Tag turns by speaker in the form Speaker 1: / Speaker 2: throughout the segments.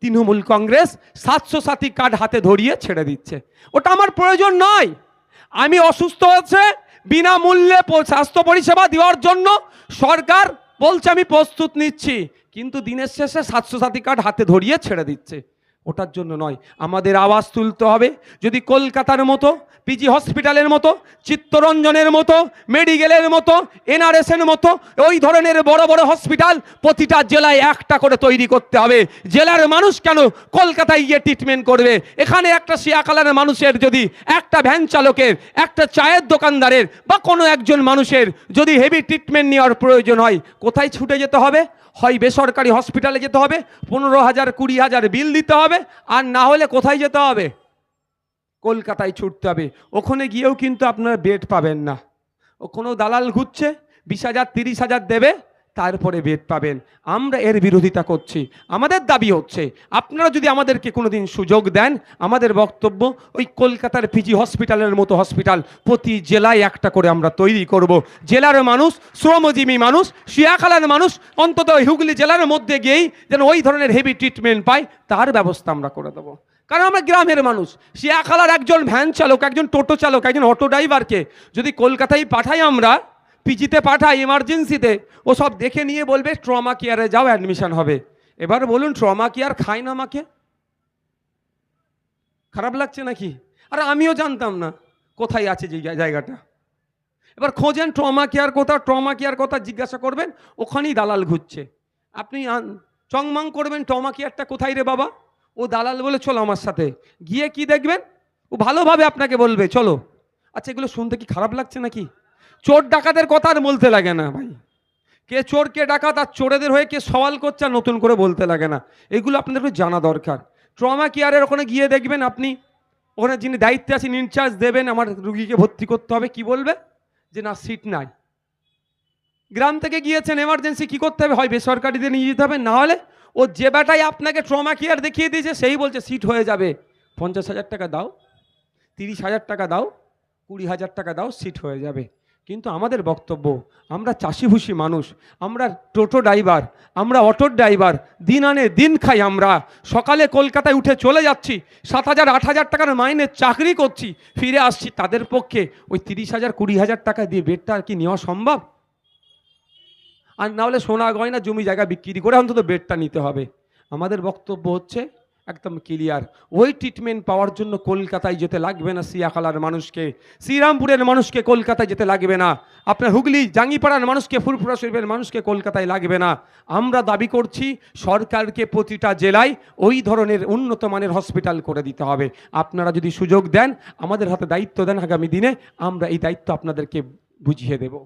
Speaker 1: তৃণমূল কংগ্রেস সাতশো সাথী কার্ড হাতে ধরিয়ে ছেড়ে দিচ্ছে। ওটা আমার প্রয়োজন নয়। আমি অসুস্থ হচ্ছে বিনামূল্যে স্বাস্থ্য পরিষেবা দেওয়ার জন্য সরকার বলছে আমি প্রস্তুত নিচ্ছি। কিন্তু দিনের শেষে সাতশো সাথী কার্ড হাতে ধরিয়ে ছেড়ে দিচ্ছে। ওটার জন্য নয়। আমাদের আওয়াজ তুলতে হবে। যদি কলকাতার মতো, পিজি হসপিটালের মতো, চিত্তরঞ্জনের মতো, মেডিকেলের মতো, এনআরএসের মতো, ওই ধরনের বড় বড় হসপিটাল প্রতিটা জেলায় একটা করে তৈরি করতে হবে। জেলার মানুষ কেন কলকাতায় গিয়ে ট্রিটমেন্ট করবে? এখানে একটা শিয়াকালার মানুষের যদি একটা ভ্যান চালকের, একটা চায়ের দোকানদারের বা কোনো একজন মানুষের যদি হেভি ট্রিটমেন্ট নেওয়ার প্রয়োজন হয়, কোথায় ছুটে যেতে হবে? হয় বেসরকারি হসপিটালে যেতে হবে। পনেরো হাজার, কুড়ি হাজার বিল দিতে হবে। আর না হলে কোথায় যেতে হবে? কলকাতায় ছুটতে হবে। ওখানে গিয়েও কিন্তু আপনারা বেড পাবেন না। ও কোনো দালাল ঘুরছে, বিশ হাজার, তিরিশ হাজার দেবে। তারপরে বেড পাবেন। আমরা এর বিরোধিতা করছি। আমাদের দাবি হচ্ছে, আপনারা যদি আমাদেরকে কোনোদিন সুযোগ দেন, আমাদের বক্তব্য ওই কলকাতার পিজি হসপিটালের মতো হসপিটাল, প্রতি জেলায় একটা করে আমরা তৈরি করব। জেলার মানুষ, শ্রমজীবী মানুষ, শিয়াখালার মানুষ, অন্তত হুগলি জেলার মধ্যে গিয়েই যেন ওই ধরনের হেভি ট্রিটমেন্ট পায়, তার ব্যবস্থা আমরা করে দেবো। কারণ আমরা গ্রামের মানুষ। শিয়াখালার একজন ভ্যান চালক, একজন টোটো চালক, একজন অটো ড্রাইভারকে যদি কলকাতায় পাঠাই আমরা পিজিতে পাঠাই এমার্জেন্সিতে ও সব দেখে নিয়ে বলবে ট্রমা কেয়ারে যাও অ্যাডমিশন হবে। এবার বলুন ট্রমা কেয়ার খায় না আমাকে? খারাপ লাগছে নাকি? আর আমিও জানতাম না। কোথায় আছে যে জায়গাটা? এবার খোঁজেন ট্রমা কেয়ার কোথা ট্রমা কেয়ার কথা জিজ্ঞাসা করবেন, ওখানেই দালাল ঘুরছে। আপনি চংমাং করবেন ট্রমা কেয়ারটা কোথায় রে বাবা? ও দালাল বলে, চলো আমার সাথে। গিয়ে কি দেখবেন? ও ভালোভাবে আপনাকে বলবে, চলো। আচ্ছা এগুলো শুনতে কি খারাপ লাগছে নাকি? চোর ডাকাতের কথা আর বলতে লাগে না ভাই। কে চোর, কে ডাকাত আর চোরেদের হয়ে কে সওয়াল করছে আর নতুন করে বলতে লাগে না। এগুলো আপনাদের একটু জানা দরকার। ট্রমা কেয়ারের ওখানে গিয়ে দেখবেন আপনি। ওখানে যিনি দায়িত্বে আছেন, ইনচার্জ দেবেন, আমার রুগীকে ভর্তি করতে হবে। কি বলবে? যে না, সিট নাই। গ্রাম থেকে গিয়েছেন এমার্জেন্সি কি করতে হবে? হয় বেসরকারিতে নিয়ে যেতে হবে, না হলে ও যে বেটাই আপনাকে ট্রমা কেয়ার দেখিয়ে দিয়েছে, সেই বলছে, সিট হয়ে যাবে। পঞ্চাশ হাজার টাকা দাও, তিরিশ হাজার টাকা দাও, কুড়ি হাজার টাকা দাও, সিট হয়ে যাবে। কিন্তু আমাদের বক্তব্য, আমরা চাষিভুষি মানুষ, আমরা টোটো ড্রাইভার, আমরা অটো ড্রাইভার, দিন আনে দিন খাই আমরা। সকালে কলকাতায় উঠে চলে যাচ্ছি, সাত হাজার, আট হাজার টাকার মাইনে চাকরি করছি, ফিরে আসছি তাদের পক্ষে। ওই তিরিশ হাজার, কুড়ি হাজার টাকা দিয়ে বেডটা আর কি নেওয়া সম্ভব? আর না হলে সোনা গয়না জমি জায়গা বিক্রি করে অন্তত বেডটা নিতে হবে। আমাদের বক্তব্য হচ্ছে একদম ক্লিয়ার ওই ট্রিটমেন্ট পাওয়ার জন্য কলকাতায় যেতে লাগবে না সিয়াখালার মানুষকে। শ্রীরামপুরের মানুষকে কলকাতায় যেতে লাগবে না। আপনার হুগলি, জাঙ্গিপাড়ার মানুষকে, ফুলপুরা শরীফের মানুষকে কলকাতায় লাগবে না। আমরা দাবি করছি, সরকারকে প্রতিটা জেলায় ওই ধরনের উন্নত মানের হসপিটাল করে দিতে হবে। আপনারা যদি সুযোগ দেন, আমাদের হাতে দায়িত্ব দেন আগামী দিনে, আমরা এই দায়িত্ব আপনাদেরকে বুঝিয়ে দেবো।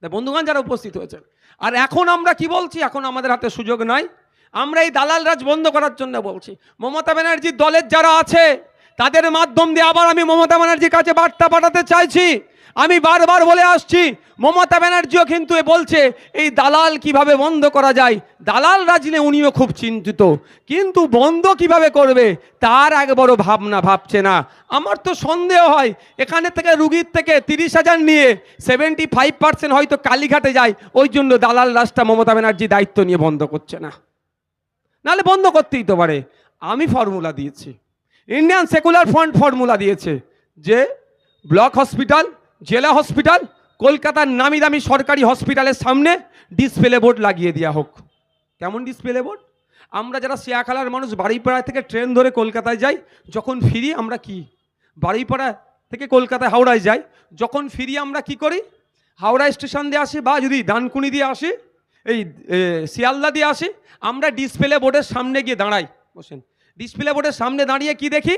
Speaker 1: তা বন্ধুগণ যারা উপস্থিত হয়েছেন, আর এখন আমরা কি বলছি? এখন আমাদের হাতে সুযোগ নাই। আমরা এই দালাল রাজ বন্ধ করার জন্য বলছি। মমতা ব্যানার্জির দলের যারা আছে, তাদের মাধ্যম দিয়ে আবার আমি মমতা ব্যানার্জির কাছে বার্তা পাঠাতে চাইছি। আমি বারবার বলে আসছি, মমতা ব্যানার্জিও কিন্তু বলছে, এই দালাল কীভাবে বন্ধ করা যায়? দালাল রাজ নিয়ে উনিও খুব চিন্তিত। কিন্তু বন্ধ কীভাবে করবে, তার এক বড় ভাবনা ভাবছে না। আমার তো সন্দেহ হয়, এখানে থেকে রুগীর থেকে তিরিশ হাজার নিয়ে সেভেন্টি ফাইভ পার্সেন্ট হয়তো কালীঘাটে যায়, ওই জন্য দালাল রাজটা মমতা ব্যানার্জি দায়িত্ব নিয়ে বন্ধ করছে না। নাহলে বন্ধ করতেই তো পারে। আমি ফর্মুলা দিয়েছি। ইন্ডিয়ান সেকুলার ফ্রন্ট ফর্মুলা দিয়েছে যে ব্লক হসপিটাল জেলা হসপিটাল কলকাতার নামি দামি সরকারি হসপিটালের সামনে ডিসপ্লে বোর্ড লাগিয়ে দেওয়া হোক। কেমন ডিসপ্লে বোর্ড আমরা যারা শিয়াখালার মানুষ, বাড়িপাড়া থেকে ট্রেন ধরে কলকাতায় যাই, যখন ফিরি আমরা কি? বাড়িপাড়া থেকে কলকাতায় হাওড়ায় যাই, যখন ফিরি আমরা কি করি? হাওড়া স্টেশন দিয়ে আসি বা যদি ডানকুনি দিয়ে আসি এই শিয়ালদা দিয়ে আসি, আমরা ডিসপ্লে বোর্ডের সামনে গিয়ে দাঁড়াই। বসেন। ডিসপ্লে বোর্ডের সামনে দাঁড়িয়ে কি দেখি?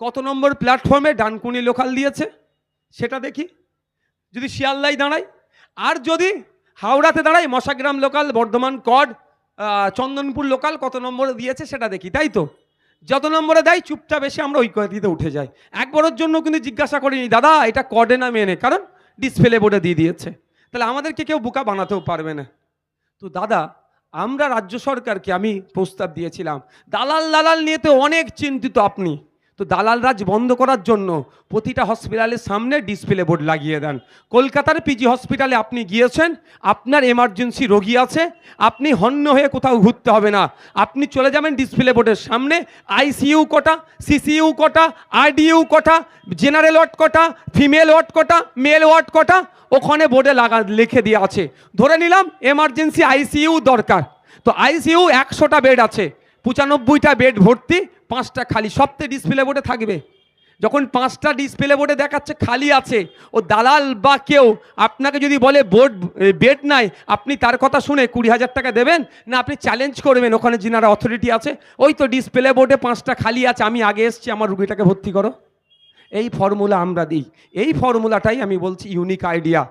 Speaker 1: কত নম্বর প্ল্যাটফর্মে ডানকুনি লোকাল দিয়েছে, সেটা দেখি। যদি শিয়ালদায় দাঁড়াই, আর যদি হাওড়াতে দাঁড়াই, মশাগ্রাম লোকাল, বর্ধমান কড চন্দনপুর লোকাল, কত নম্বরে দিয়েছে সেটা দেখি, তাই তো? যত নম্বরে দেয়, চুপচাপ এসে আমরা ওই কয়েকটিতে উঠে যাই। একবারের জন্য কিন্তু জিজ্ঞাসা করিনি, দাদা, এটা কডে না মেনে? কারণ ডিসপ্লে বোর্ডে দিয়ে দিয়েছে। তাহলে আমাদেরকে কেউ বোকা বানাতেও পারবে না। তো দাদা, আমরা রাজ্য সরকারকে আমি প্রস্তাব দিয়েছিলাম। দালাল দালাল নিয়ে তো অনেক চিন্তিত আপনি। তো দালাল রাজ বন্ধ করার জন্য প্রতিটা হসপিটালের সামনে ডিসপ্লে বোর্ড লাগিয়ে দেন। কলকাতার পিজি হসপিটালে আপনি গিয়েছেন, আপনার এমার্জেন্সি রোগী আছে, আপনি হন্য হয়ে কোথাও ঘুরতে হবে না। আপনি চলে যাবেন ডিসপ্লে বোর্ডের সামনে, আইসিইউ কটা, সিসিইউ কটা, আরডিইউ কটা, জেনারেল ওয়ার্ড কটা, ফিমেল ওয়ার্ড কটা, মেল ওয়ার্ড কটা, ওখানে বোর্ডে লাগা, লিখে দিয়ে আছে। ধরে নিলাম এমার্জেন্সি আইসিইউ দরকার। তো আইসিইউ একশোটা বেড আছে, পঁচানব্বইটা বেড ভর্তি পাঁচটা খালি সপ্তাহে ডিসপ্লে বোর্ডে থাকবে। যখন পাঁচটা ডিসপ্লে বোর্ডে দেখাচ্ছে, খালি আছে, ও দালাল বা কেউ আপনাকে যদি বলে বোর্ড বেড নাই, আপনি তার কথা শুনে কুড়ি হাজার টাকা দেবেন? না, আপনি চ্যালেঞ্জ করবেন, ওখানে যিনারা অথরিটি আছে, ওই তো ডিসপ্লে বোর্ডে পাঁচটা খালি আছে, আমি আগে এসছি, আমার রুগীটাকে ভর্তি করো। এই ফর্মুলা আমরা দিই। এই ফর্মুলাটাই আমি বলছি ইউনিক আইডিয়া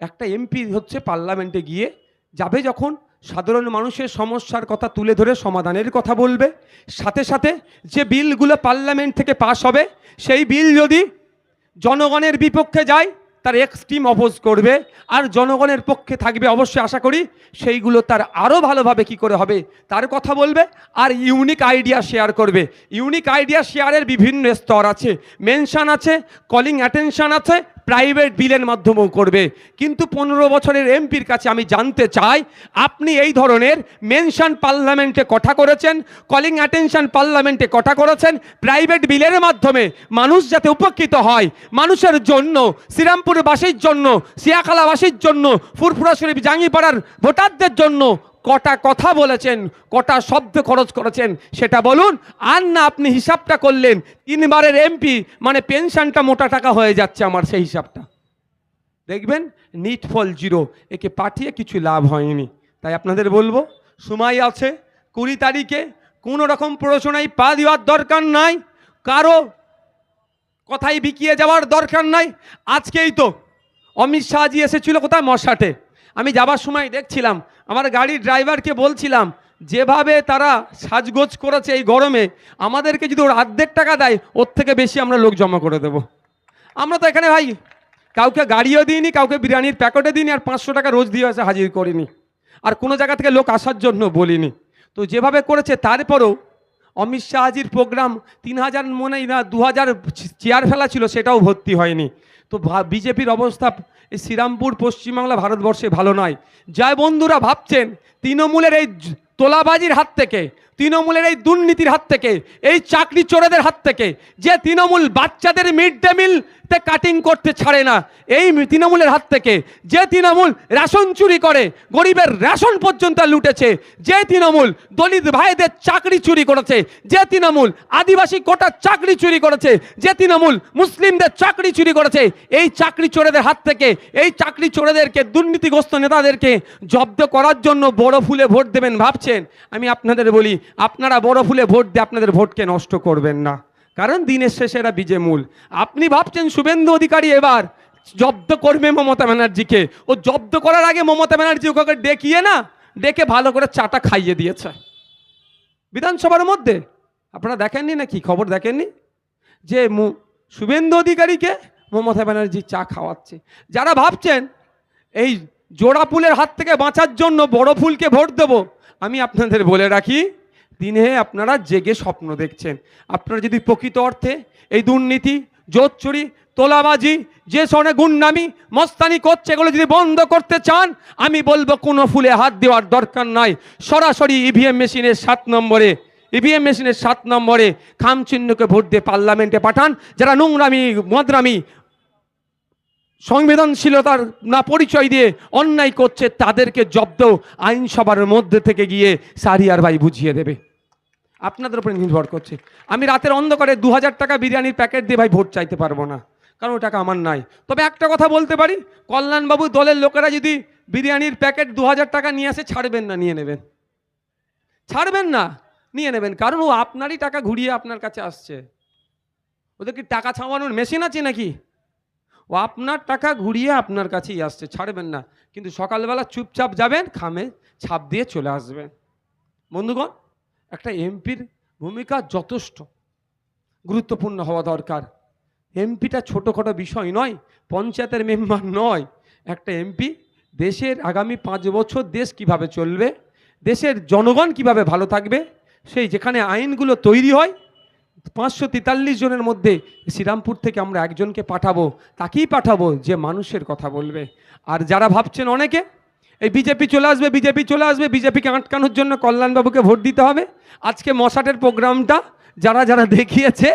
Speaker 1: একটা এমপি হচ্ছে পার্লামেন্টে গিয়ে যাবে যখন সাধারণ মানুষের সমস্যার কথা তুলে ধরে সমাধানের কথা বলবে। সাথে সাথে যে বিলগুলো পার্লামেন্ট থেকে পাশ হবে, সেই বিল যদি জনগণের বিপক্ষে যায়, তার এক্সট্রিম অপোজ করবে। আর জনগণের পক্ষে থাকবে অবশ্যই আশা করি সেইগুলো তার আরও ভালোভাবে কি করে হবে, তার কথা বলবে আর ইউনিক আইডিয়া শেয়ার করবে। ইউনিক আইডিয়া শেয়ারের বিভিন্ন স্তর আছে। মেনশন আছে কলিং অ্যাটেনশন আছে প্রাইভেট বিলের মাধ্যমেও করবে। কিন্তু পনেরো বছরের এমপির কাছে আমি জানতে চাই, আপনি এই ধরনের মেনশন পার্লামেন্টে কথা করেছেন কলিং অ্যাটেনশন পার্লামেন্টে কথা করেছেন প্রাইভেট বিলের মাধ্যমে মানুষ যাতে উপকৃত হয়, মানুষের জন্য, শ্রীরামপুরবাসীর জন্য সিয়াখালাবাসীর জন্য, ফুরফুরা শরীফ, জাঙ্গিপাড়ার ভোটারদের জন্য কটা কথা বলেছেন, কটা শব্দ খরচ করেছেন, সেটা বলুন। আর না, আপনি হিসাবটা করলেন, তিনবারের এমপি মানে পেনশনটা মোটা টাকা হয়ে যাচ্ছে আমার সেই হিসাবটা। দেখবেন নিট ফল জিরো একে পাঠিয়ে কিছু লাভ হয়নি। তাই আপনাদের বলব, সময় আছে, কুড়ি তারিখে কোনো রকম প্ররোচনায় পা দেওয়ার দরকার নাই, কারও কথাই বিকিয়ে যাওয়ার দরকার নাই। আজকেই তো অমিত শাহজি এসেছিল কোথায়? মশাটে। আমি যাবার সময় দেখছিলাম আমার গাড়ির ড্রাইভারকে বলছিলাম, যেভাবে তারা সাজগোজ করেছে এই গরমে, আমাদেরকে যদি ওর অর্ধেক টাকা দেয়, ওর থেকে বেশি আমরা লোক জমা করে দেবো। আমরা তো এখানে ভাই, কাউকে গাড়িও দিইনি, কাউকে বিরিয়ানির প্যাকেটে দিইনি, আর পাঁচশো টাকা রোজ দিয়ে এসে হাজির করিনি। আর কোনো জায়গা থেকে লোক আসার জন্য বলিনি। তো যেভাবে করেছে, তারপরেও অমিত শাহজির প্রোগ্রাম তিন হাজার মনে না, দু হাজার চেয়ার ফেলা ছিল, সেটাও ভর্তি হয়নি। তো বিজেপির অবস্থা এই শ্রীরামপুর পশ্চিমবাংলা ভারতবর্ষে ভালো নয়। যাই বন্ধুরা ভাবছেন তৃণমূলের এই তোলাবাজির হাত থেকে, তৃণমূলের এই দুর্নীতির হাত থেকে, এই চাকরি চোরেদের হাত থেকে, যে তৃণমূল বাচ্চাদের মিড ডে মিলতে কাটিং করতে ছাড়ে না, এই তৃণমূলের হাত থেকে, যে তৃণমূল রেশন চুরি করে, গরিবের রেশন পর্যন্ত লুটেছে, যে তৃণমূল দলিত ভাইদের চাকরি চুরি করেছে, যে তৃণমূল আদিবাসী কোটার চাকরি চুরি করেছে, যে তৃণমূল মুসলিমদের চাকরি চুরি করেছে, এই চাকরি চোরেদের হাত থেকে, এই চাকরি চোরেদেরকে, দুর্নীতিগ্রস্ত নেতাদেরকে জব্দ করার জন্য বড় ফুলে ভোট দেবেন ভাবছেন আমি আপনাদের বলি, আপনারা বড় ফুলে ভোট দিয়ে আপনাদের ভোটকে নষ্ট করবেন না। কারণ দিনের শেষে এরা বিজে মূল। আপনি ভাবছেন শুভেন্দু অধিকারী এবার জব্দ করবে মমতা ব্যানার্জিকে। ও জব্দ করার আগে মমতা ব্যানার্জি ওকে ডেকিয়ে না, ডেকে ভালো করে চাটা খাইয়ে দিয়েছে। বিধানসভার মধ্যে? আপনারা দেখেননি নাকি? খবর দেখেননি? যে শুভেন্দু অধিকারীকে মমতা ব্যানার্জি চা খাওয়াচ্ছে। যারা ভাবছেন, এই জোড়া ফুলের হাত থেকে বাঁচার জন্য বড় ফুলকে ভোট দেব আমি আপনাদের বলে রাখি, দিনে আপনারা জেগে স্বপ্ন দেখছেন। আপনারা যদি প্রকৃত অর্থে এই দুর্নীতি জোর চুরি তোলাবাজি, যে সনে গুন্ডামি, মস্তানি করছে, এগুলো যদি বন্ধ করতে চান, আমি বলব কোনো ফুলে হাত দেওয়ার দরকার নাই। সরাসরি ইভিএম মেশিনের সাত নম্বরে ইভিএম মেশিনের সাত নম্বরে খামচিহ্নকে ভোট দিয়ে পার্লামেন্টে পাঠান। যারা নোংরামি, মদরামি সংবেদনশীলতার না পরিচয় দিয়ে অন্যায় করছে তাদেরকে জব্দ আইনসভার মধ্যে থেকে গিয়ে সারিয়ার ভাই বুঝিয়ে দেবে। আপনাদের উপরে নির্ভর করছে। আমি রাতের অন্ধকারে দু হাজার টাকা বিরিয়ানির প্যাকেট দিয়ে ভাই ভোট চাইতে পারব না। কারণ ওই টাকা আমার নাই। তবে একটা কথা বলতে পারি, কল্যাণবাবু দলের লোকেরা যদি বিরিয়ানির প্যাকেট দু হাজার টাকা নিয়ে আসে, ছাড়বেন না, নিয়ে নেবেন। ছাড়বেন না, নিয়ে নেবেন। কারণ ও আপনারই টাকা ঘুরিয়ে আপনার কাছে আসছে। ওদের কি টাকা ছাপানোর মেশিন আছে নাকি? ও আপনার টাকা ঘুরিয়ে আপনার কাছেই আসছে, ছাড়বেন না। কিন্তু সকালবেলা চুপচাপ যাবেন, খামে ছাপ দিয়ে চলে আসবেন। বন্ধুগণ, একটা এমপির ভূমিকা যথেষ্ট, গুরুত্বপূর্ণ হওয়া দরকার। এমপিটা ছোটোখাটো বিষয় নয়, পঞ্চায়েতের মেম্বার নয়। একটা এমপি, দেশের আগামী পাঁচ বছর দেশ কীভাবে চলবে, দেশের জনগণ কীভাবে ভালো থাকবে, সেই যেখানে আইনগুলো তৈরি হয় পাঁচশো তেতাল্লিশ জনের মধ্যে শ্রীরামপুর থেকে আমরা একজনকে পাঠাবো, তাকেই পাঠাবো যে মানুষের কথা বলবে। আর যারা ভাবছেন অনেকে, এই বিজেপি চলে আসবে, বিজেপি চলে আসবে, বিজেপিকে আটকানোর জন্য কল্যাণবাবুকে ভোট দিতে হবে। আজকে মশাটের প্রোগ্রামটা যারা যারা দেখিয়েছে,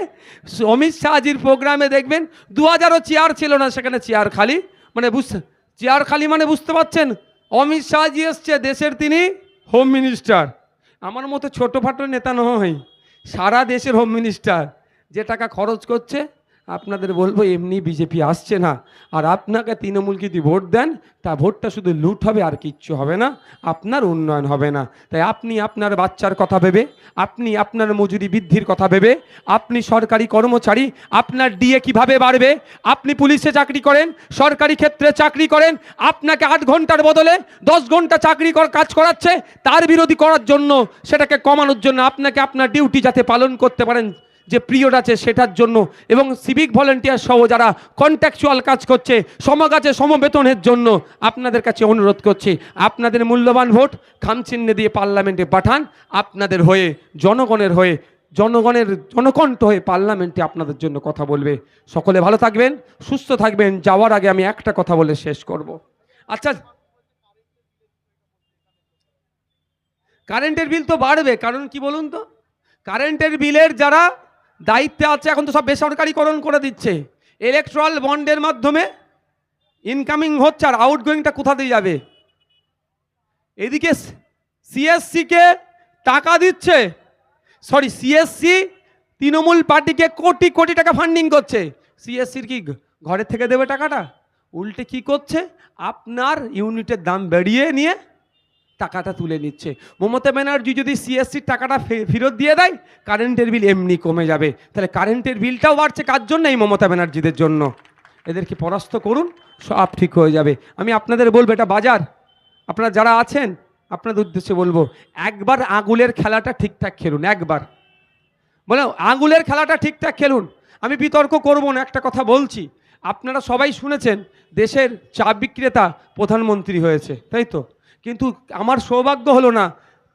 Speaker 1: অমিত শাহজির প্রোগ্রামে দেখবেন দু হাজারও চেয়ার ছিল না সেখানে, চেয়ার খালি। মানে বুঝতে, চেয়ার খালি মানে বুঝতে পারছেন? অমিত শাহজি এসছে, দেশের তিনি হোম মিনিস্টার আমার মতো ছোটোখাটো নেতা নয়। সারা দেশের হোম মিনিস্টার যে টাকা খরচ করছে আপনাদের বলব, এমনি বিজেপি আসছে না। আর আপনাকে তৃণমূল যদি ভোট দেন, তা ভোটটা শুধু লুট হবে আর কিচ্ছু হবে না, আপনার উন্নয়ন হবে না। তাই আপনি আপনার বাচ্চার কথা ভেবে, আপনি আপনার মজুরি বৃদ্ধির কথা ভেবে, আপনি সরকারি কর্মচারী, আপনার ডিএ কীভাবে বাড়বে, আপনি পুলিশে চাকরি করেন, সরকারি ক্ষেত্রে চাকরি করেন, আপনাকে আট ঘণ্টার বদলে দশ ঘণ্টা চাকরি কর কাজ করাচ্ছে, তার বিরোধী করার জন্য সেটাকে কমানোর জন্য আপনাকে আপনার ডিউটি যাতে পালন করতে পারেন যে পিরিয়ড আছে সেটার জন্য এবং সিভিক ভলেন্টিয়ার সহ যারা কন্ট্যাকচুয়াল কাজ করছে সমগাছে সমবেতনের জন্য আপনাদের কাছে অনুরোধ করছি, আপনাদের মূল্যবান ভোট খামচিহ্নে দিয়ে পার্লামেন্টে পাঠান, আপনাদের হয়ে, জনগণের হয়ে, জনগণের জনকণ্ঠ হয়ে পার্লামেন্টে আপনাদের জন্য কথা বলবে। সকলে ভালো থাকবেন, সুস্থ থাকবেন, যাওয়ার আগে আমি একটা কথা বলে শেষ করব। আচ্ছা কারেন্টের বিল তো বাড়বে, কারণ কি বলুন তো? কারেন্টের বিলের যারা দায়িত্বে আছে, এখন তো সব বেসরকারিকরণ করে দিচ্ছে। ইলেকট্রাল বন্ডের মাধ্যমে ইনকামিং হচ্ছে আর আউটগোয়িংটা কোথা দিয়ে যাবে? এদিকে সিএসসিকে টাকা দিচ্ছে। সরি সিএসসি তৃণমূল পার্টিকে কোটি কোটি টাকা ফান্ডিং করছে। সিএসসির কি ঘরের থেকে দেবে টাকাটা? উল্টে কি করছে? আপনার ইউনিটের দাম বেরিয়ে নিয়ে টাকাটা তুলে নিচ্ছে। মমতা ব্যানার্জি যদি সিএসসির টাকাটা ফেরত দিয়ে দেয় কারেন্টের বিল এমনি কমে যাবে। তাহলে কারেন্টের বিলটাও বাড়ছে কার জন্য এই মমতা ব্যানার্জিদের জন্য? এদেরকে পরাস্ত করুন, সব ঠিক হয়ে যাবে। আমি আপনাদের বলব, এটা বাজার। আপনারা যারা আছেন, আপনাদের উদ্দেশ্যে বলব, একবার আগুলের খেলাটা ঠিকঠাক খেলুন, একবার। বলে আগুলের খেলাটা ঠিকঠাক খেলুন। আমি বিতর্ক করব না, একটা কথা বলছি। আপনারা সবাই শুনেছেন, দেশের চা বিক্রেতা প্রধানমন্ত্রী হয়েছে, তাই তো? কিন্তু আমার সৌভাগ্য হলো না,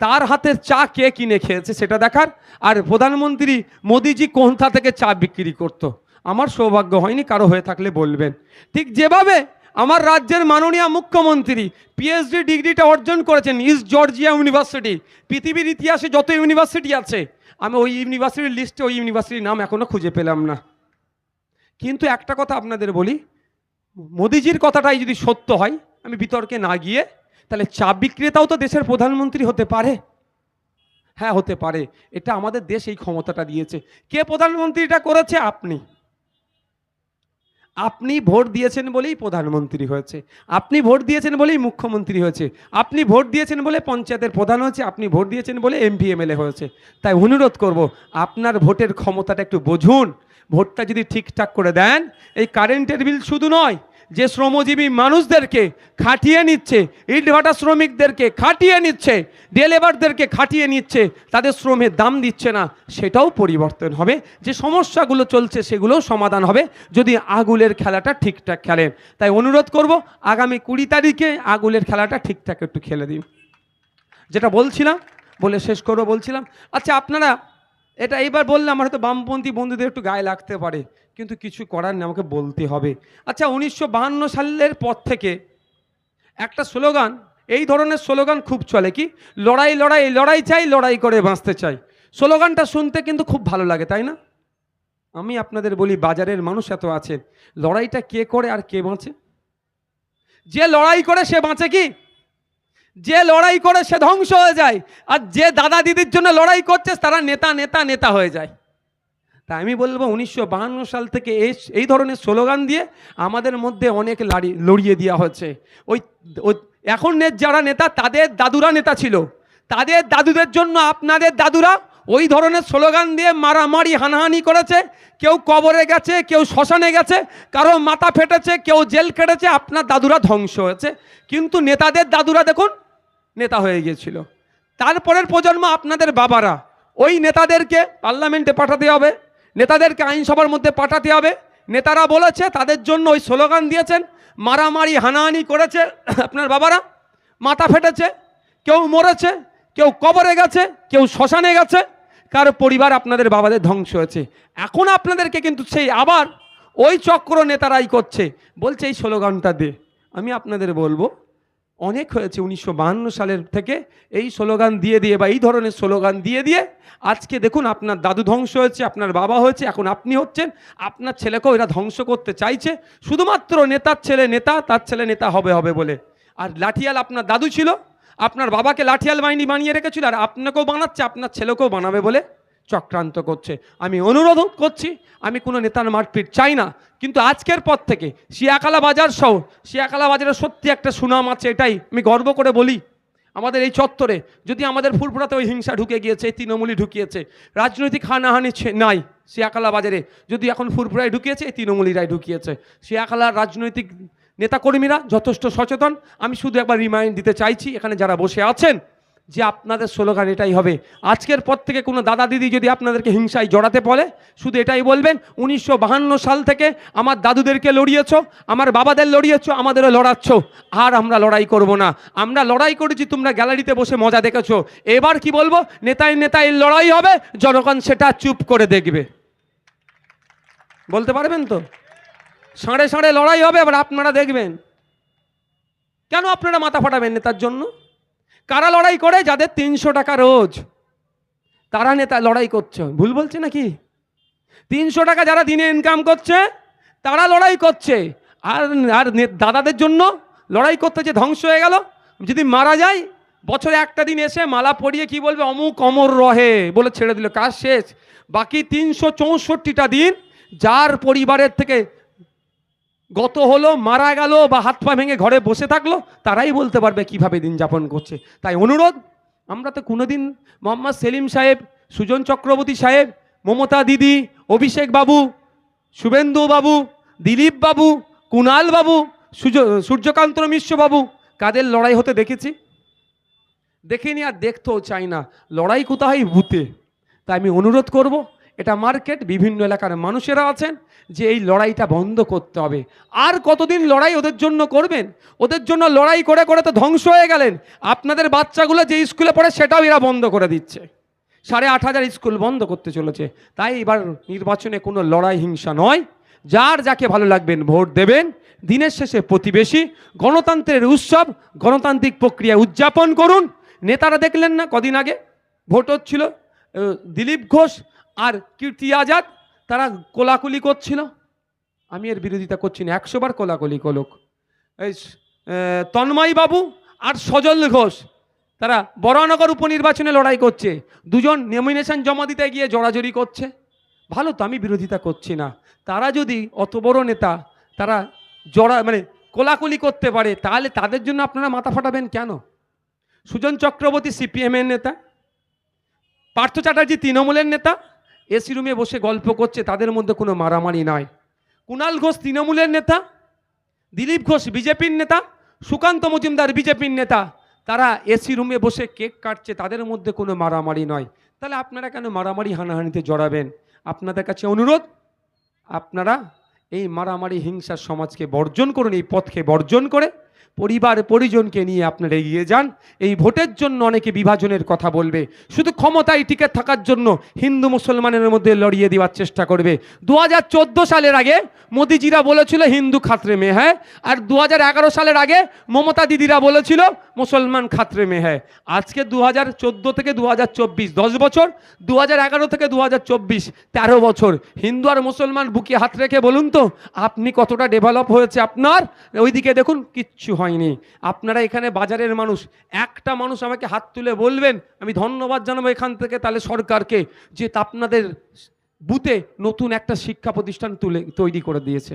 Speaker 1: তার হাতের চা কে কিনে খেয়েছে সেটা দেখার, আর প্রধানমন্ত্রী মোদিজি কোনটা থেকে চা বিক্রি করতো? আমার সৌভাগ্য হয়নি, কারও হয়ে থাকলে বলবেন। ঠিক যেভাবে আমার রাজ্যের মাননীয় মুখ্যমন্ত্রী পিএইচডি ডিগ্রিটা অর্জন করেছেন ইস্ট জর্জিয়া ইউনিভার্সিটি পৃথিবীর ইতিহাসে যত ইউনিভার্সিটি আছে, আমি ওই ইউনিভার্সিটির লিস্টে ওই ইউনিভার্সিটির নাম এখনও খুঁজে পেলাম না। কিন্তু একটা কথা আপনাদের বলি, মোদিজির কথাটাই যদি সত্য হয়, আমি বিতর্কে না গিয়ে তাহলে চা বিক্রেতাও তো দেশের প্রধানমন্ত্রী হতে পারে। হ্যাঁ হতে পারে। এটা আমাদের দেশ এই ক্ষমতাটা দিয়েছে। কে প্রধানমন্ত্রীটা করেছে? আপনি। আপনি ভোট দিয়েছেন বলেই প্রধানমন্ত্রী হয়েছে। আপনি ভোট দিয়েছেন বলেই মুখ্যমন্ত্রী হয়েছে। আপনি ভোট দিয়েছেন বলে পঞ্চায়েতের প্রধান হয়েছে। আপনি ভোট দিয়েছেন বলে এমপি, এমএলএ হয়েছে। তাই অনুরোধ করব, আপনার ভোটের ক্ষমতাটা একটু বুঝুন। ভোটটা যদি ঠিকঠাক করে দেন, এই কারেন্টের বিল শুধু নয় যে শ্রমজীবী মানুষদেরকে খাটিয়ে নিচ্ছে, ইটভাটা শ্রমিকদেরকে খাটিয়ে নিচ্ছে, ডেলেভারদেরকে খাটিয়ে নিচ্ছে, তাদের শ্রমের দাম দিচ্ছে না, সেটাও পরিবর্তন হবে। যে সমস্যাগুলো চলছে সেগুলোও সমাধান হবে যদি আগুলের খেলাটা ঠিকঠাক খেলেন তাই অনুরোধ করব, আগামী কুড়ি তারিখে আগুলের খেলাটা ঠিকঠাক একটু খেলে দিন। যেটা বলছিলাম, বলে শেষ করব বলছিলাম। আচ্ছা আপনারা এটা এইবার বললে আমার হয়তো বামপন্থী বন্ধুদের একটু গায়ে লাগতে পারে। কিন্তু কিছু করার নেই, আমাকে বলতে হবে। আচ্ছা উনিশশো সালের পর থেকে একটা স্লোগান, এই ধরনের স্লোগান খুব চলে কি? লড়াই লড়াই লড়াই চাই, লড়াই করে বাঁচতে চাই। স্লোগানটা শুনতে কিন্তু খুব ভালো লাগে, তাই না? আমি আপনাদের বলি, বাজারের মানুষ এত আছে, লড়াইটা কে করে আর কে বাঁচে? যে লড়াই করে সে বাঁচে কি? যে লড়াই করে সে ধ্বংস হয়ে যায়, আর যে দাদা দিদির জন্য লড়াই করছে, তারা নেতা নেতা নেতা হয়ে যায়। তাই আমি বলব উনিশশো সাল থেকে এই ধরনের স্লোগান দিয়ে আমাদের মধ্যে অনেক লাড়ি, লড়িয়ে দেওয়া হচ্ছে। ওই ওই এখন যারা নেতা, তাদের দাদুরা নেতা ছিল। তাদের দাদুদের জন্য আপনাদের দাদুরা ওই ধরনের স্লোগান দিয়ে মারামারি, হানাহানি করেছে। কেউ কবরে গেছে, কেউ শ্মশানে গেছে, কারও মাথা ফেটেছে, কেউ জেল কেটেছে আপনার দাদুরা ধ্বংস হয়েছে। কিন্তু নেতাদের দাদুরা দেখুন, নেতা হয়ে গিয়েছিল। তারপরের প্রজন্ম আপনাদের বাবারা। ওই নেতাদেরকে পার্লামেন্টে পাঠাতে হবে। নেতাদেরকে আইনসভার মধ্যে পাঠাতে হবে। নেতারা বলেছে, তাদের জন্য ওই স্লোগান দিয়েছেন, মারামারি, হানাহানি করেছে, আপনার বাবারা, মাথা ফেটেছে, কেউ মরেছে, কেউ কবরে গেছে, কেউ শ্মশানে গেছে, কারও পরিবার আপনাদের বাবাদের ধ্বংস হয়েছে। এখন আপনাদেরকে কিন্তু সেই আবার ওই চক্র নেতারাই করছে। বলছে, এই স্লোগানটা দে, আমি আপনাদের বলব অনেক হয়েছে উনিশশো সালের থেকে এই স্লোগান দিয়ে দিয়ে বা এই ধরনের স্লোগান দিয়ে দিয়ে আজকে দেখুন আপনার দাদু ধ্বংস হয়েছে, আপনার বাবা হয়েছে, এখন আপনি হচ্ছেন, আপনার ছেলেকেও এরা ধ্বংস করতে চাইছে, শুধুমাত্র নেতার ছেলে নেতা, তার ছেলে নেতা হবে হবে বলে। আর লাঠিয়াল আপনার দাদু ছিল, আপনার বাবাকে লাঠিয়াল বাহিনী বানিয়ে রেখেছিল, আর আপনাকেও বানাচ্ছে, আপনার ছেলেকেও বানাবে বলে। চক্রান্ত করছে। আমি অনুরোধ করছি, আমি কোনো নেতার মারপিট চাই না। কিন্তু আজকের পর থেকে শিয়াকালা বাজার সহ শিয়াকালা বাজারের সত্যি একটা সুনাম আছে এটাই আমি গর্ব করে বলি। আমাদের এই চত্বরে যদি আমাদের ফুরফুরাতে ওই হিংসা ঢুকে গিয়েছে, এই তৃণমূলই ঢুকিয়েছে, রাজনৈতিক হানাহানি নাই শিয়াকালা বাজারে। যদি এখন ফুরফুরায় ঢুকিয়েছে, এই তৃণমূলীরাই ঢুকিয়েছে। শিয়াকালার রাজনৈতিক নেতাকর্মীরা যথেষ্ট সচেতন। আমি শুধু একবার রিমাইন্ড দিতে চাইছি, এখানে যারা বসে আছেন যে আপনাদের স্লোগান এটাই হবে। আজকের পর থেকে কোনো দাদা দিদি যদি আপনাদেরকে হিংসায় জড়াতে বলে, শুধু এটাই বলবেন, উনিশশো সাল থেকে আমার দাদুদেরকে লড়িয়েছ, আমার বাবাদের লড়িয়েছ, আমাদেরও লড়াচ্ছ। আর আমরা লড়াই করব না। আমরা লড়াই করেছি, তোমরা গ্যালারিতে বসে মজা দেখেছ। এবার কি বলব, নেতায় নেতায় লড়াই হবে, জনগণ সেটা চুপ করে দেখবে। বলতে পারবেন তো? সাঁড়ে সাঁড়ে লড়াই হবে, এবার আপনারা দেখবেন। কেন আপনারা মাথা ফাটাবেন নেতার জন্য? কারা লড়াই করে? যাদের তিনশো টাকা রোজ। তারা নেতা লড়াই করছে। ভুল বলছে নাকি? তিনশো টাকা যারা দিনে ইনকাম করছে, তারা লড়াই করছে। আর আর দাদাদের জন্য লড়াই করতে যে ধ্বংস হয়ে গেল, যদি মারা যায়, বছরে একটা দিন এসে মালা পরিয়ে কি বলবে? অমুক অমর রহে বলে ছেড়ে দিল। কাজ শেষ। বাকি তিনশো চৌষট্টিটা দিন যার পরিবারের থেকে গত হলো, মারা গেল বা হাত পা ভেঙে ঘরে বসে থাকল, তারাই বলতে পারবে কীভাবে দিন যাপন করছে। তাই অনুরোধ, আমরা তো কোনোদিন মোহাম্মদ সেলিম সাহেব, সুজন চক্রবর্তী সাহেব, মমতা দিদি, অভিষেক বাবু, শুভেন্দু বাবু, দিলীপ বাবু, কুণাল বাবু সূর্যকান্ত মিশ্র বাবু, কাদের লড়াই হতে দেখেছি? দেখিনি আর দেখতেও চাই না। লড়াই কোথায় ভূতে তাই আমি অনুরোধ করব এটা মার্কেট, বিভিন্ন এলাকার মানুষেরা আছেন যে এই লড়াইটা বন্ধ করতে হবে। আর কতদিন লড়াই ওদের জন্য করবেন? ওদের জন্য লড়াই করে করে তো ধ্বংস হয়ে গেলেন। আপনাদের বাচ্চাগুলো যে স্কুলে পড়ে সেটাও এরা বন্ধ করে দিচ্ছে। সাড়ে আট হাজার স্কুল বন্ধ করতে চলেছে। তাই এবার নির্বাচনে কোনো লড়াই হিংসা নয়। যার যাকে ভালো লাগবেন ভোট দেবেন। দিনের শেষে প্রতিবেশী, গণতন্ত্রের উৎসব, গণতান্ত্রিক প্রক্রিয়া উদযাপন করুন। নেতারা দেখলেন না কদিন আগে? ভোট হচ্ছিল দিলীপ ঘোষ আর কীর্তি আজাদ তারা কোলাকুলি করছিল। আমি এর বিরোধিতা করছি না, একশো বার কোলাকুলি করুক। এই তন্ময় বাবু আর সজল ঘোষ, তারা বরানগর উপনির্বাচনে লড়াই করছে। দুজন নমিনেশন জমা দিতে গিয়ে জড়াজড়ি করছে। ভালো তো, আমি বিরোধিতা করছি না। তারা যদি অত বড় নেতা, তারা জড়া মানে কোলাকুলি করতে পারে, তাহলে তাদের জন্য আপনারা মাথা ফাটাবেন কেন? সুজন চক্রবর্তী সিপিএমের নেতা, পার্থ চ্যাটার্জি তৃণমূলের নেতা এসি রুমে বসে গল্প করছে, তাদের মধ্যে কোনো মারামারি নাই। কুণাল ঘোষ তৃণমূলের নেতা, দিলীপ ঘোষ বিজেপির নেতা, সুকান্ত মজুমদার বিজেপির নেতা, তারা এসি রুমে বসে কেক কাটছে, তাদের মধ্যে কোনো মারামারি নয় তাহলে আপনারা কেন মারামারি হানাহানিতে জড়াবেন? আপনাদের কাছে অনুরোধ, আপনারা এই মারামারি হিংসার সমাজকে বর্জন করুন, এই পথকে বর্জন করে পরিবার পরিজনকে নিয়ে আপনারা এগিয়ে যান। এই ভোটের জন্য অনেকে বিভাজনের কথা বলবে। শুধু ক্ষমতায় টিকে থাকার জন্য হিন্দু মুসলমানের মধ্যে লড়িয়ে দেওয়ার চেষ্টা করবে। দু হাজার চোদ্দ সালের আগে মোদিজিরা বলেছিল, হিন্দু খাতরে মে হ্যাঁ আর দু হাজার এগারো সালের আগে মমতা দিদিরা বলেছিল, মুসলমান খাতরে মে হ্যাঁ আজকে দু হাজার চোদ্দ থেকে দু হাজার চব্বিশ, দশ বছর দু থেকে দু হাজার চব্বিশ, তেরো বছর। হিন্দু আর মুসলমান বুকে হাত রেখে বলুন তো, আপনি কতটা ডেভেলপ হয়েছে আপনার? ওইদিকে দেখুন, কিচ্ছু হয়নি। আপনারা এখানে বাজারের মানুষ, একটা মানুষ আমাকে হাত তুলে বলবেন, আমি ধন্যবাদ জানাব এখান থেকে তাহলে সরকারকে, যে আপনাদের বুথে নতুন একটা শিক্ষা প্রতিষ্ঠান তুলে, তৈরি করে দিয়েছে।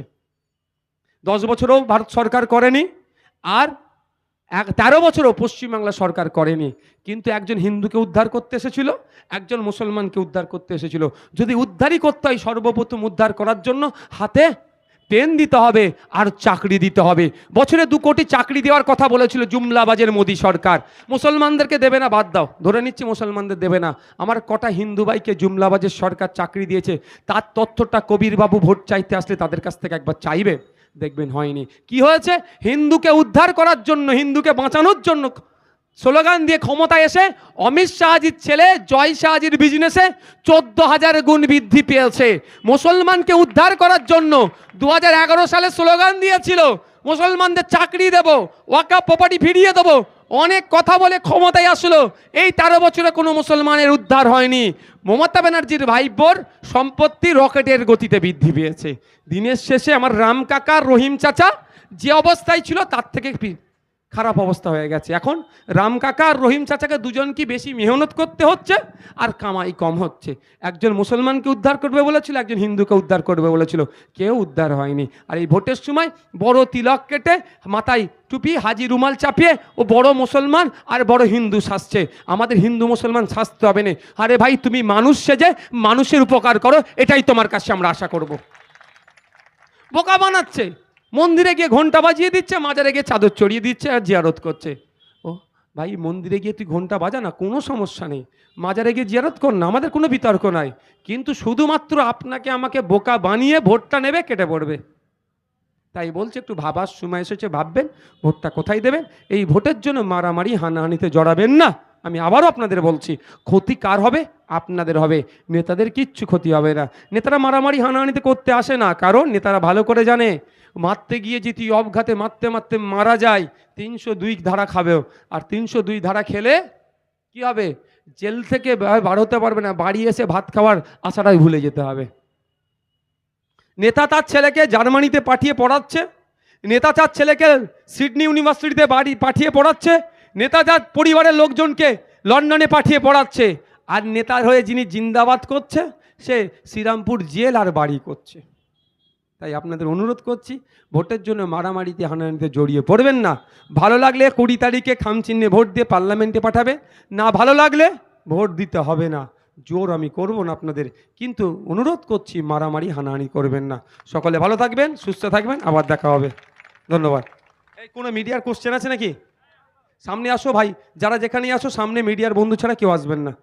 Speaker 1: দশ বছরও ভারত সরকার করেনি, আর এক, তেরো বছরও পশ্চিমবাংলা সরকার করেনি। কিন্তু একজন হিন্দুকে উদ্ধার করতে এসেছিল, একজন মুসলমানকে উদ্ধার করতে এসেছিল। যদি উদ্ধারই করতে হয়, সর্বপ্রথম উদ্ধার করার জন্য হাতে পেন দিতে হবে আর চাকরি দিতে হবে। বছরে দু কোটি চাকরি দেওয়ার কথা বলেছিল জুমলাবাজের মোদী সরকার। মুসলমানদেরকে দেবে না, বাদ দাও। ধরে নিচ্ছি মুসলমানদের দেবে না। আমার কটা হিন্দু ভাইকে জুমলাবাজের সরকার চাকরি দিয়েছে, তার তথ্যটা কবিরবাবু ভোট চাইতে আসলে তাদের কাছ থেকে একবার চাইবে? দেখবেন হয়নি। কি হয়েছে? হিন্দুকে উদ্ধার করার জন্য, হিন্দুকে বাঁচানোর জন্য স্লোগান দিয়ে ক্ষমতায় এসে অমিত শাহজির ছেলে জয় শাহজির বিজনেসে চোদ্দ হাজার গুণ বৃদ্ধি পেয়েছে। মুসলমানকে উদ্ধার করার জন্য দু সালে স্লোগান দিয়েছিল, মুসলমানদের চাকরি দেব ওয়াকা প্রপার্টি ফিরিয়ে দেবো। অনেক কথা বলে ক্ষমতায় আসলো, এই তেরো বছরে কোনো মুসলমানের উদ্ধার হয়নি। মমতা ব্যানার্জির ভাইবোর সম্পত্তি রকেটের গতিতে বৃদ্ধি পেয়েছে। দিনের শেষে আমার রাম কাকা, রহিম চাচা যে অবস্থায় ছিল, তার থেকে খারাপ অবস্থা হয়ে গেছে। এখন রাম কাকা আর রহিম চাচাকে দুজনকে বেশি মেহনত করতে হচ্ছে আর কামাই কম হচ্ছে? একজন মুসলমানকে উদ্ধার করবে বলেছিল, একজন হিন্দুকে উদ্ধার করবে বলেছিল। কেউ উদ্ধার হয়নি। আর এই ভোটের সময় বড় তিলক কেটে মাথায় টুপি, হাজি রুমাল চাপিয়ে ও বড় মুসলমান আর বড় হিন্দু সাজছে আমাদের হিন্দু মুসলমান সাজতে হবে না। আরে ভাই, তুমি মানুষ সেজে মানুষের উপকার করো, এটাই তোমার কাছে আমরা আশা করব। বোকা বানাচ্ছে। মন্দিরে গিয়ে ঘণ্টা বাজিয়ে দিচ্ছে, মাজারে গিয়ে চাদর চড়িয়ে দিচ্ছে আর জিয়ারত করছে। ও, ভাই, মন্দিরে গিয়ে তুই ঘণ্টা বাজা না, কোনো সমস্যা নেই। মাজারে গিয়ে জিয়ারত কর না, আমাদের কোনো বিতর্ক নাই। কিন্তু শুধুমাত্র আপনাকে আমাকে বোকা বানিয়ে ভোটটা নেবে, কেটে পড়বে। তাই বলছে, একটু ভাবার সময় এসেছে, ভাববেন, ভোটটা কোথায় দেবেন? এই ভোটের জন্য মারামারি, হানাহানিতে জড়াবেন না। আমি আবারও আপনাদের বলছি, ক্ষতি কার হবে? আপনাদের হবে। নেতাদের কিচ্ছু ক্ষতি হবে না। নেতারা মারামারি, হানাহানিতে করতে আসে না। কারণ নেতারা ভালো করে জানে মারতে গিয়ে যদি অবঘাতে মারতে মারতে মারা যায়, তিনশো দুই ধারা খাবেও আর তিনশো দুই ধারা খেলে কি হবে? জেল থেকে বার হতে পারবে না, বাড়ি এসে ভাত খাওয়ার আশাটাই ভুলে যেতে হবে। নেতা তার ছেলেকে জার্মানিতে পাঠিয়ে পড়াচ্ছে, নেতা তার ছেলেকে সিডনি ইউনিভার্সিটিতে বাড়ি পাঠিয়ে পড়াচ্ছে, নেতা তার পরিবারের লোকজনকে লন্ডনে পাঠিয়ে পড়াচ্ছে। আর নেতার হয়ে যিনি জিন্দাবাদ করছে, সে শ্রীরামপুর জেল আর বাড়ি করছে। তাই আপনাদের অনুরোধ করছি, ভোটের জন্য মারামারিতে, হানাহানিতে জড়িয়ে পড়বেন না। ভালো লাগলে কুড়ি তারিখে খামচিহ্নে ভোট দিয়ে পার্লামেন্টে পাঠাবে, না ভালো লাগলে ভোট দিতে হবে না। জোর আমি করব না আপনাদের, কিন্তু অনুরোধ করছি, মারামারি, হানাহানি করবেন না। সকলে ভালো থাকবেন, সুস্থ থাকবেন, আবার দেখা হবে। ধন্যবাদ। এই, কোনো মিডিয়ার কোশ্চেন আছে নাকি? সামনে আসো ভাই, যারা যেখানেই আসো, সামনে মিডিয়ার বন্ধু ছাড়া কেউ আসবেন না।